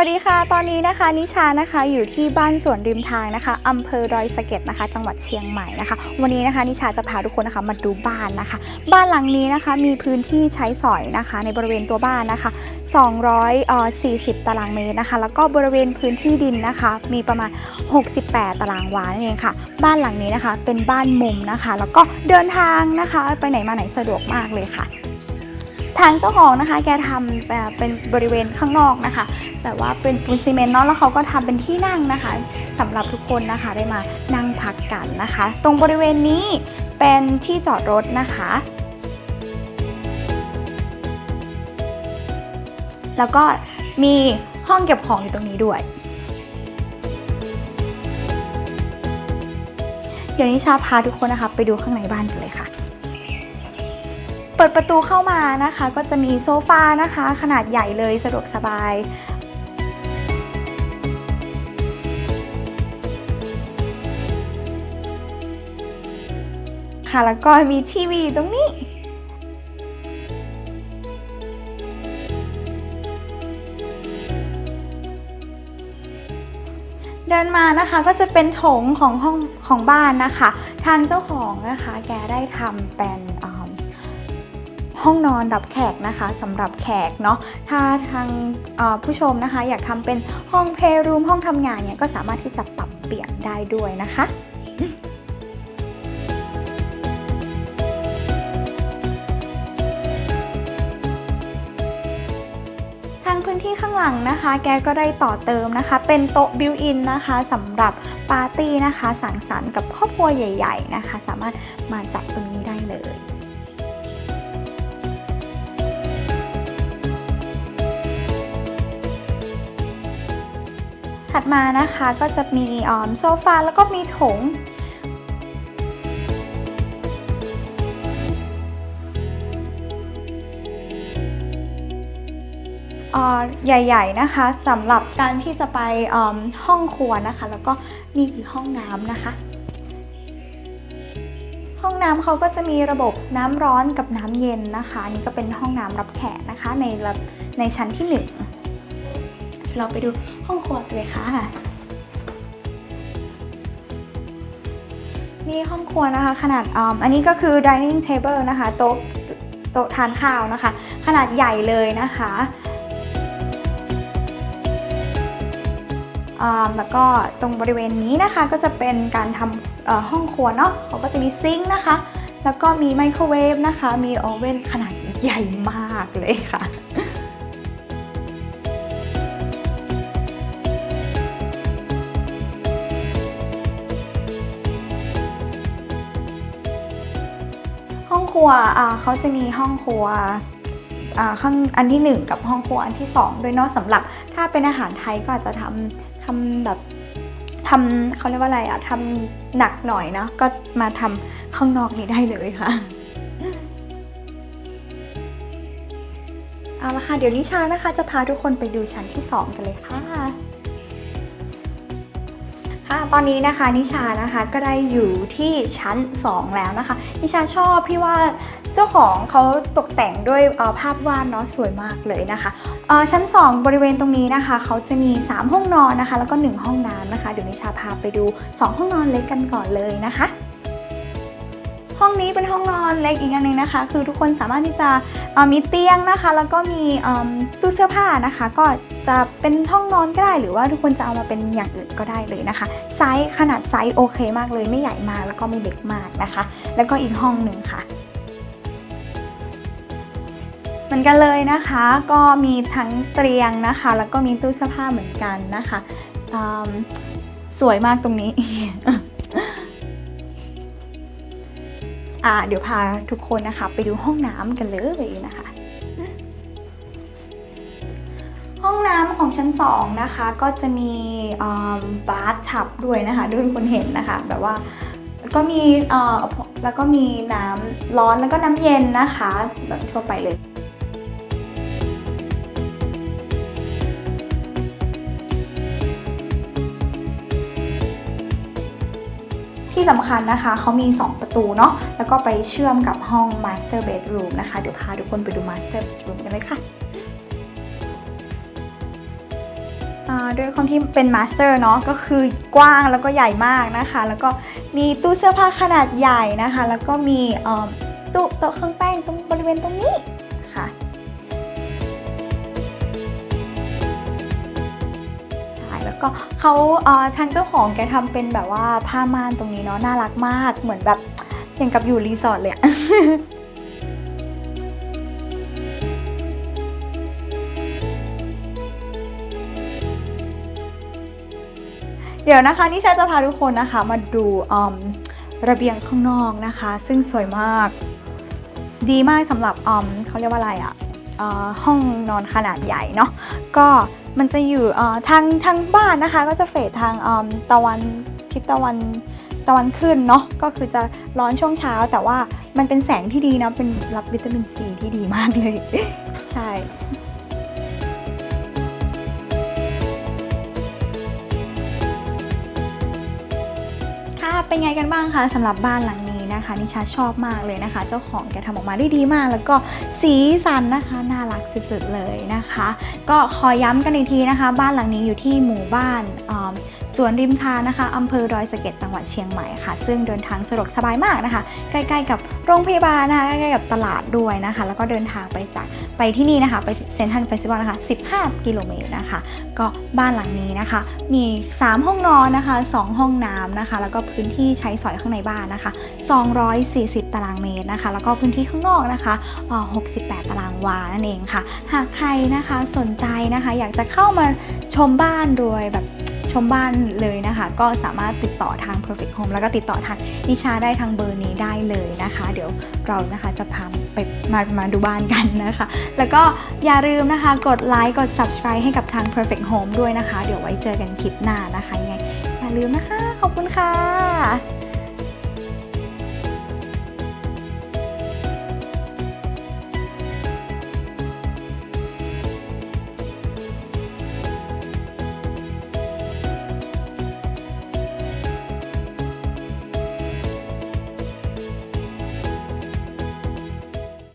วัสดีค่ะ ตอนนี้นะคะนิชานะคะอยู่ที่บ้านสวนริมทางนะคะอำเภอดอยสะเก็ดนะคะ จังหวัดเชียงใหม่นะคะ วันนี้นะคะนิชาจะพาทุกคนนะคะมาดูบ้านนะคะ บ้านหลังนี้นะคะมีพื้นที่ใช้สอยนะคะ ในบริเวณตัวบ้านนะคะ 240 ตารางเมตรนะคะ แล้วก็บริเวณพื้นที่ดินนะคะ มีประมาณ 68 ตารางวานั่นเองค่ะ บ้านหลังนี้นะคะเป็นบ้านมุมนะคะ แล้วก็เดินทางนะคะ ไปไหนมาไหนสะดวกมากเลยค่ะ ทางเจ้าของนะคะ แกทำแบบเป็นบริเวณข้างนอกนะคะ แบบว่าเป็นปูนซีเมนต์เนาะแล้วเขาก็ทำเป็นที่นั่งนะคะสำหรับทุกคนนะคะได้มานั่งพักกันนะคะ ตรงบริเวณนี้เป็นที่จอดรถนะคะแล้วก็มีห้องเก็บของอยู่ตรงนี้ด้วย เดี๋ยวนี้ชาพาทุกคนนะคะ ไปดูข้างในบ้านกันเลยค่ะ เปิดประตูเข้ามานะคะ ก็จะมีโซฟานะคะ ขนาดใหญ่เลยสะดวกสบายค่ะแล้วก็มีทีวีตรงนี้ เดินมานะคะก็จะเป็นโถงของห้องของบ้านนะคะ ทางเจ้าของนะคะ แกได้ทำเป็น ห้องนอนรับแขกนะคะสำหรับแขกเนาะถ้าทางผู้ชมนะคะ อยากทำเป็นห้องเพลรูมห้องทำงานเนี่ยก็สามารถที่จะปรับเปลี่ยนได้ด้วยนะคะทางพื้นที่ข้างหลังนะคะ แกก็ได้ต่อเติมนะคะ เป็นโต๊ะบิวอินนะคะสำหรับปาร์ตี้นะคะ สังสรรค์กับครอบครัวใหญ่ ๆ นะคะ สามารถมาจัดตรงนี้ได้เลย ถัดมานะคะก็จะมีออโซฟาแล้วก็มีโถงอ่อใหญ่ๆนะคะสำหรับการที่จะไปห้องครัวนะคะ แล้วก็นี่คือห้องน้ำนะคะ ห้องน้ำเขาก็จะมีระบบน้ำร้อนกับน้ำเย็นนะคะนนี่ก็เป็นห้องน้ำรับแขกนะคะในระในชั้นที่หนึ่ง เราไปดูห้องครัวกันเลยค่ะ นี่ห้องครัวนะคะขนาดอมอันนี้ก็คือ dining table นะคะโต๊ะโต๊ะทานข้าวนะคะ ขนาดใหญ่เลยนะคะอ่าแล้วก็ตรงบริเวณนี้นะคะก็จะเป็นการทำห้องครัวเนาะเขาก็จะมีซิงค์นะคะ แล้วก็มีไมโครเวฟนะคะ มีโอเว่นขนาดใหญ่มากเลยค่ะ รัวเขาจะมีห้องครัวข้างอันที่ 1 กับห้องครัวอันที่ 2 ด้วยเนาะสำหรับถ้าเป็นอาหารไทยก็อาจจะทำทำแบบทำเขาเรียกว่าอะไรอะทำหนักหน่อยเนาะก็มาทำข้างนอกนี้ได้เลยค่ะเอาละค่ะเดี๋ยวนิชานะคะจะพาทุกคนไปดูชั้นที่ 2 กันเลยค่ะ ค่ะตอนนี้นะคะนิชานะคะก็ได้อยู่ที่ชั้น 2 แล้วนะคะ นิชาชอบพี่ว่าเจ้าของเขาตกแต่งด้วยภาพวาดเนาะสวยมากเลยนะคะชั้น 2 บริเวณตรงนี้นะคะเขาจะมี 3 ห้องนอนนะคะ แล้วก็ 1 ห้องน้ำนะคะเดี๋ยวนิชาพาไปดู 2 ห้องนอนเล็กกันก่อนเลยนะคะ นี้เป็นห้องนอนเล็กอีกอย่างหนึ่งนะคะ คือทุกคนสามารถที่จะมีเตียงนะคะ แล้วก็มีตู้เสื้อผ้านะคะ ก็จะเป็นห้องนอนก็ได้ หรือว่าทุกคนจะเอามาเป็นอย่างอื่นก็ได้เลยนะคะ ไซส์ขนาดไซส์โอเคมากเลย ไม่ใหญ่มากแล้วก็ไม่เล็กมากนะคะ แล้วก็อีกห้องหนึ่งค่ะเหมือนกันเลยนะคะ ก็มีทั้งเตียงนะคะ แล้วก็มีตู้เสื้อผ้าเหมือนกันนะคะ สวยมากตรงนี้ เดี๋ยวพาทุกคนนะคะ ไปดูห้องน้ำกันเลยนะคะ ห้องน้ำของชั้น2นะคะก็จะมีบาร์ทับด้วยนะคะดูทุกคนเห็นนะคะ แบบว่าก็มีแล้วก็มีน้ำร้อนแล้วก็น้ำเย็นนะคะแบบทั่วไปเลย ที่สำคัญนะคะเขามี 2 ประตูเนาะแล้วก็ไปเชื่อมกับห้อง Master Bedroom นะคะ เดี๋ยวพาทุกคนไปดู Master Bedroom กันเลยค่ะอ่าด้วยความที่เป็นมาสเตอร์เนาะก็คือกว้างแล้วก็ใหญ่มากนะคะ แล้วก็มีตู้เสื้อผ้าขนาดใหญ่นะคะ แล้วก็มีอ่อตู้โต๊ะเครื่องแป้งตรงบริเวณตรงนี้ ก็เขาเอ่อทางเจ้าของแกทำเป็นแบบว่าผ้าม่านตรงนี้เนาะน่ารักมากเหมือนแบบอย่างกับอยู่รีสอร์ทเลยอะเดี๋ยวนะคะนิชาจะพาทุกคนนะคะมาดูอืมระเบียงข้างนอกนะคะ ซึ่งสวยมาก ดีมากสำหรับอืมเขาเรียกว่าอะไรอะเอ่อห้องนอนขนาดใหญ่เนาะก็ มันจะอยู่ทางทางบ้านนะคะ ก็จะเฟดทางตะวันทิศตะวันตะวันขึ้นเนาะก็คือจะร้อนช่วงเช้า แต่ว่ามันเป็นแสงที่ดีนะเป็นรับวิตามินซีที่ดีมากเลย ใช่ค่ะเป็นไงกันบ้างคะสำหรับบ้านหลัง นะคะนิชาชอบมากเลยนะคะ เจ้าของแกทำออกมาได้ดีมาก แล้วก็สีสันนะคะน่ารักสุดๆเลยนะคะ ก็ขอย้ำกันอีกทีนะคะ บ้านหลังนี้อยู่ที่หมู่บ้านอ่า สวนริมทานนะคะอำเภอดอยสะเก็ดจังหวัดเชียงใหม่ค่ะ ซึ่งเดินทางสะดวกสบายมากนะคะ ใกล้ๆกับโรงพยาบาลนะคะ ใกล้ๆกับตลาดด้วยนะคะ แล้วก็เดินทางไปจากไปที่นี่นะคะ ไปเซนทันเฟสติวัลนะคะ 15 กิโลเมตรนะคะ ก็บ้านหลังนี้นะคะ มี 3 ห้องนอนนะคะ 2 ห้องน้ำนะคะ แล้วก็พื้นที่ใช้สอยข้างในบ้านนะคะ 240 ตารางเมตรนะคะ แล้วก็พื้นที่ข้างนอกนะคะ 68 ตารางวา นั่นเองค่ะ หากใครนะคะสนใจนะคะ อยากจะเข้ามาชมบ้านโดยแบบ ชมบ้านเลยนะคะ ก็สามารถติดต่อทาง Perfect Home แล้วก็ติดต่อทางนิชาได้ทางเบอร์นี้ได้เลยนะคะ เดี๋ยวเรานะคะจะพาไปมามาดูบ้านกันนะคะ แล้วก็อย่าลืมนะคะ กดไลค์กด subscribe ให้กับทาง Perfect Home ด้วยนะคะ เดี๋ยวไว้เจอกันคลิปหน้านะคะยังไงอย่าลืมนะคะ ขอบคุณค่ะ